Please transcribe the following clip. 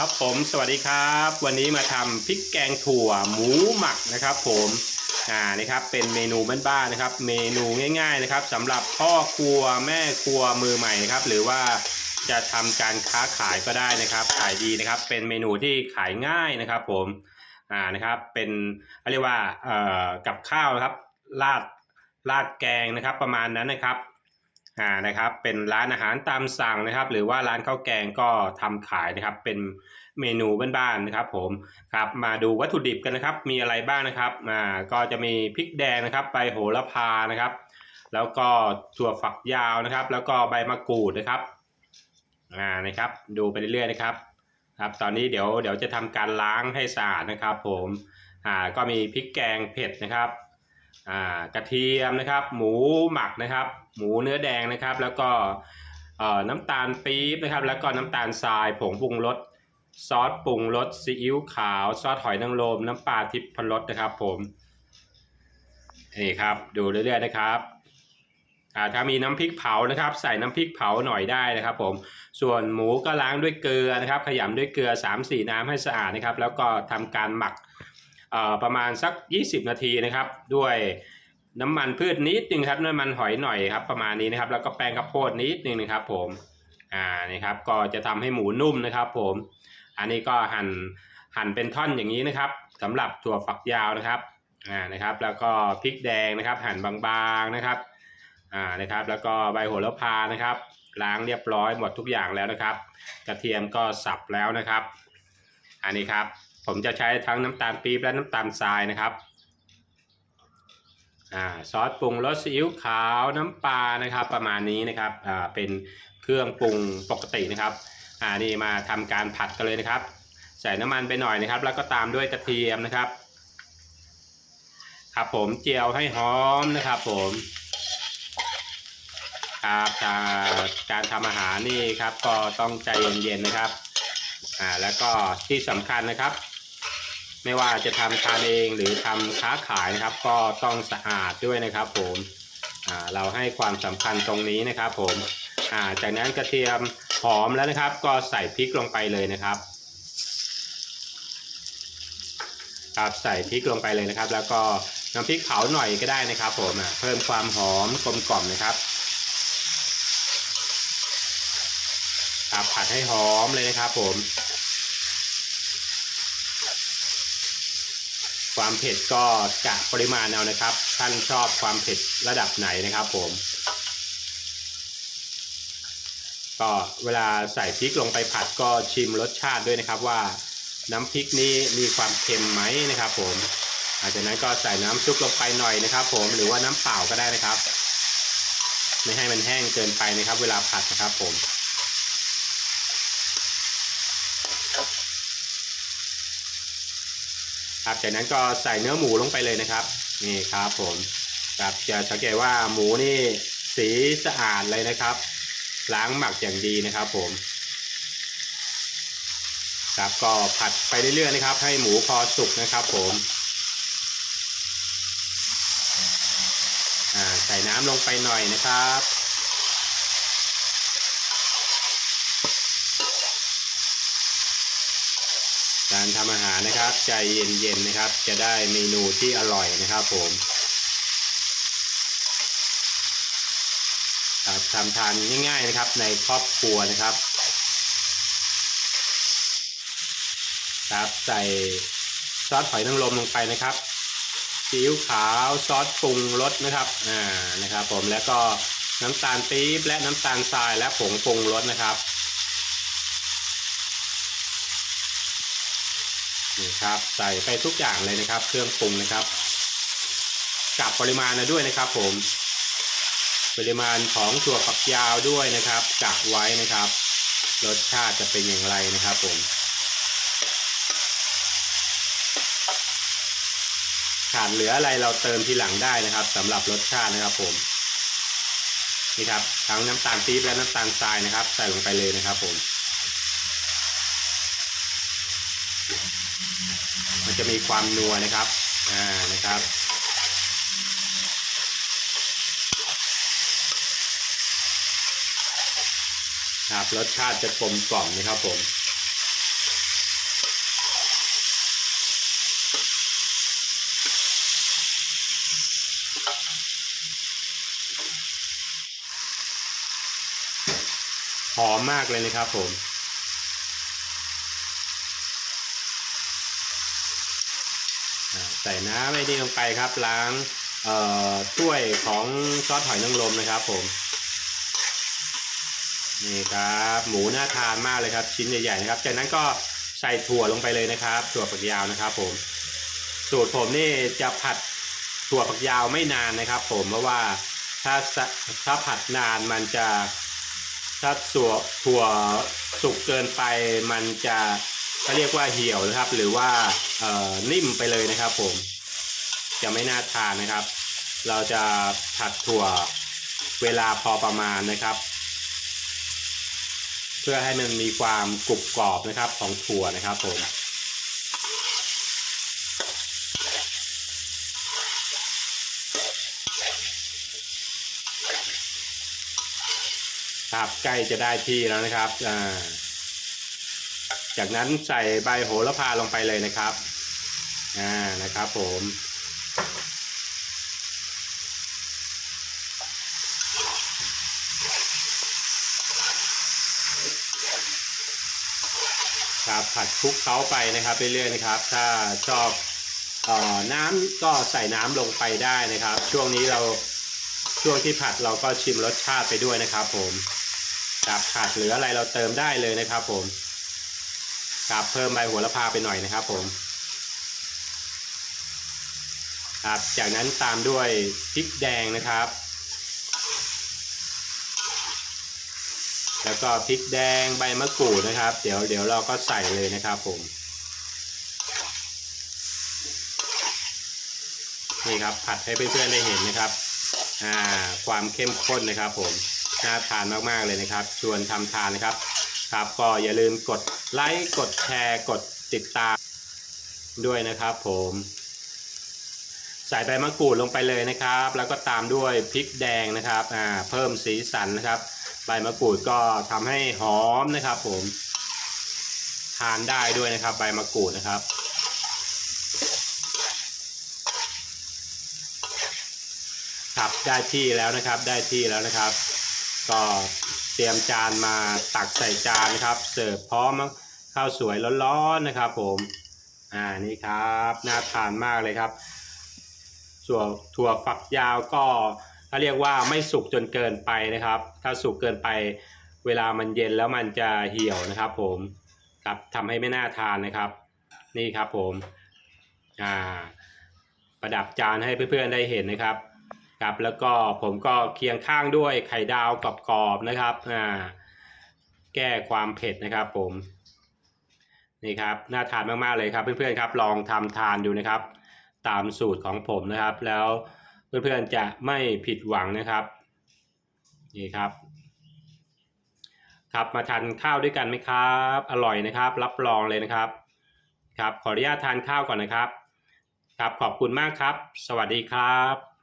ครับผมสวัสดีครับ วันนี้มาทำพริกแกงถั่วหมูหมักนะครับผมอ่านี่ครับเป็นเมนูบ้านๆนะครับ เมนูง่าย ๆนะครับสำหรับพ่อครัวแม่ครัวมือใหม่นะครับ หรือว่าจะทำการค้าขายก็ได้นะครับ ขายดีนะครับ เป็นเมนูที่ขายง่ายนะครับ ผมอ่านะครับเป็นเรียกว่าเอ่อกับข้าวนะครับราดราดแกงนะครับ ประมาณนั้นนะครับ อ่านะครับเป็นร้านอาหารตามสั่งนะครับ หรือว่าร้านข้าวแกงก็ทำขายนะครับ เป็นเมนูบ้านๆนะครับ ผมครับมาดูวัตถุดิบกันนะครับ มีอะไรบ้างนะครับอ่าก็จะมีพริกแดงนะครับใบโหระพานะครับ แล้วก็ถั่วฝักยาวนะครับ แล้วก็ใบมะกรูดนะครับอ่านะครับ ดูไปเรื่อยๆนะครับ ครับตอนนี้เดี๋ยวเดี๋ยวจะทำการล้างให้สะอาดนะครับ ผมอ่าก็มีพริกแกงเผ็ดนะครับ อ่ากระเทียมนะครับ หมูหมักนะครับ หมูเนื้อแดงนะครับ แล้วก็น้ำตาลปี๊บนะครับ แล้วก็น้ำตาลทรายผงปรุงรสซอสปรุงรสซีอิ๊วขาวซอสหอยนางรมน้ำปลาทิพย์พรสนะครับ ผมนี่ครับดูเรื่อยๆนะครับอ่าถ้ามีน้ำพริกเผานะครับ ใส่น้ำพริกเผาหน่อยได้นะครับ ผมส่วนหมูก็ล้างด้วยเกลือนะครับ ขยำด้วยเกลือ 3-4 น้ำให้สะอาดนะครับ แล้วก็ทำการหมัก ประมาณสัก 20 นาทีนะครับ ด้วยน้ำมันพืชนิดนึงครับน้ำมันหอยหน่อยครับประมาณนี้นะครับ แล้วก็แป้งข้าวโพดนิดนึงนะครับ ผมอ่านี่ครับก็จะทำให้หมูนุ่มนะครับ ผม อันนี้ก็หั่นหั่นเป็นท่อนอย่างนี้นะครับสำหรับถั่วฝักยาวนะครับอ่านะครับ แล้วก็พริกแดงนะครับ หั่นบางๆนะครับอ่านะครับ แล้วก็ใบโหระพานะครับ ล้างเรียบร้อยหมดทุกอย่างแล้วนะครับ กระเทียมก็สับแล้วนะครับ อันนี้ครับ ผมจะใช้ทั้งน้ำตาลปี๊บและน้ำตาลทรายนะครับอ่าซอสปรุงรสซีอิ๊วขาวน้ำปลานะครับ ประมาณนี้นะครับอ่าเป็นเครื่องปรุงปกตินะครับอ่านี่มาทำการผัดกันเลยนะครับ ใส่น้ำมันไปหน่อยนะครับ แล้วก็ตามด้วยกระเทียมนะครับครับผมเจียวให้หอมนะครับ ผมครับการการทำอาหารนี่ครับก็ต้องใจเย็นๆนะครับอ่าแล้วก็ที่สำคัญนะครับ ไม่ว่าจะทำทานเองหรือทำค้าขายนะครับ ก็ต้องสะอาดด้วยนะครับผมเราให้ความสำคัญตรงนี้นะครับ ผมาจากนั้นกระเทียมหอมแล้วนะครับ ก็ใส่พริกลงไปเลยนะครับครับใส่พริกลงไปเลยนะครับ แล้วก็น้ำพริกเผาหน่อยก็ได้นะครับ ผมเพิ่มความหอมกลมกล่อมนะครับครับผัดให้หอมเลยนะครับ ผม ความเผ็ดก็กะปริมาณเอานะครับ ท่านชอบความเผ็ดระดับไหนนะครับผม ก็เวลาใส่พริกลงไปผัดก็ชิมรสชาติด้วยนะครับว่าน้ำพริกนี้มีความเค็มไหมนะครับ ผมหลังจากนั้นก็ใส่น้ำซุปลงไปหน่อยนะครับ ผมหรือว่าน้ำเปล่าก็ได้นะครับ ไม่ให้มันแห้งเกินไปนะครับ เวลาผัดนะครับผม ครับจากนั้นก็ใส่เนื้อหมูลงไปเลยนะครับนี่ครับผมครับจะสังเกตว่าหมูนี่สีสะอาดเลยนะครับ ล้างหมักอย่างดีนะครับผมครับก็ผัดไปเรื่อยๆนะครับ ให้หมูพอสุกนะครับผมอ่าใส่น้ำลงไปหน่อยนะครับ การทำอาหารนะครับ ใจเย็นๆนะครับ จะได้เมนูที่อร่อยนะครับผมครับทำทานง่าย ๆนะครับในครอบครัวนะครับครับใส่ซอสหอยนางรมลงไปนะครับซีอิ๊วขาวซอสปรุงรสนะครับอ่านะครับ ผมแล้วก็น้ำตาลปี๊บและน้ำตาลทรายและผงปรุงรสนะครับ นี่ครับใส่ไปทุกอย่างเลยนะครับ เครื่องปรุงนะครับกับปริมาณนะด้วยนะครับ ผม ปริมาณของถั่วฝักยาวด้วยนะครับกักไว้นะครับ รสชาติจะเป็นอย่างไรนะครับ ผมขาดเหลืออะไรเราเติมทีหลังได้นะครับสำหรับรสชาตินะครับ ผมนี่ครับทั้งน้ำตาลปี๊บและน้ำตาลทรายนะครับ ใส่ลงไปเลยนะครับ ผม จะมีความนัวนะครับ อ่า นะครับ ครับ รสชาติจะกลมกล่อมนะครับผมหอมมากเลยนะครับผม ใส่น้ำไอ้นี่ลงไปครับ ล้างเอ่อถ้วยของซอสหอยนางรมนะครับผม นี่ครับ หมูน่าทานมากเลยครับ ชิ้นใหญ่ๆนะครับ จากนั้นก็ใส่ถั่วลงไปเลยนะครับ ถั่วฝักยาวนะครับ ผม สูตรผมนี่จะผัดถั่วฝักยาวไม่นานนะครับ ผมเพราะว่าถ้าถ้าผัดนานมันจะถ้าถั่วถั่วสุกเกินไปมันจะ เขาเรียกว่าเหี่ยวนะครับ หรือว่าเอ่อนิ่มไปเลยนะครับ ผม จะไม่น่าทานนะครับ เราจะผัดถั่วเวลาพอประมาณนะครับ เพื่อให้มันมีความกรุบกรอบนะครับของถั่วนะครับผมครับใกล้จะได้ที่แล้วนะครับอ่า จากนั้นใส่ใบโหระพาลงไปเลยนะครับ อ่า นะครับผม ครับผัดคลุกเคล้าไปนะครับเรื่อยๆนะครับ ถ้าชอบออน้ำก็ใส่น้ำลงไปได้นะครับ ช่วงนี้เราช่วงที่ผัดเราก็ชิมรสชาติไปด้วยนะครับ ผมครับผัดหรืออะไรเราเติมได้เลยนะครับ ผม ครับเพิ่มใบหัวละพาไปหน่อยนะครับผมครับจากนั้นตามด้วยพริกแดงนะครับ แล้วก็พริกแดงใบมะกรูดนะครับ เดี๋ยวเดี๋ยวเราก็ใส่เลยนะครับผมนี่ครับผัดให้เพื่อนๆได้เห็นนะครับอ่าความเข้มข้นนะครับผมน่าทานมากๆเลยนะครับ ชวนทำทานนะครับ ครับก็อย่าลืมกด ไลค์กดแชร์กดติดตามด้วยนะครับผม ใส่ใบมะกรูดลงไปเลยนะครับ แล้วก็ตามด้วยพริกแดงนะครับอ่าเพิ่มสีสันนะครับ ใบมะกรูดก็ทำให้หอมนะครับผม ทานได้ด้วยนะครับ ใบมะกรูดนะครับครับได้ที่แล้วนะครับได้ที่แล้วนะครับ ก็เตรียมจานมาตักใส่จานนะครับ เสิร์ฟพร้อม ข้าวสวยร้อนๆนะครับ ผมอ่านี่ครับน่าทานมากเลยครับส่วนถั่วฝักยาวก็เขาเรียกว่าไม่สุกจนเกินไปนะครับ ถ้าสุกเกินไปเวลามันเย็นแล้วมันจะเหี่ยวนะครับ ผมครับทำให้ไม่น่าทานนะครับ นี่ครับผมอ่าประดับจานให้เพื่อนๆได้เห็นนะครับครับแล้วก็ผมก็เคียงข้างด้วยไข่ดาวกรอบๆนะครับอ่าแก้ความเผ็ดนะครับผม นี่ครับน่าทานมากๆเลยครับ เพื่อนๆครับลองทำทานดูนะครับ ตามสูตรของผมนะครับ แล้วเพื่อนๆจะไม่ผิดหวังนะครับนี่ครับ ครับมาทานข้าวด้วยกันไหมครับ อร่อยนะครับ รับรองเลยนะครับครับขออนุญาตทานข้าวก่อนนะครับครับขอบคุณมากครับ สวัสดีครับ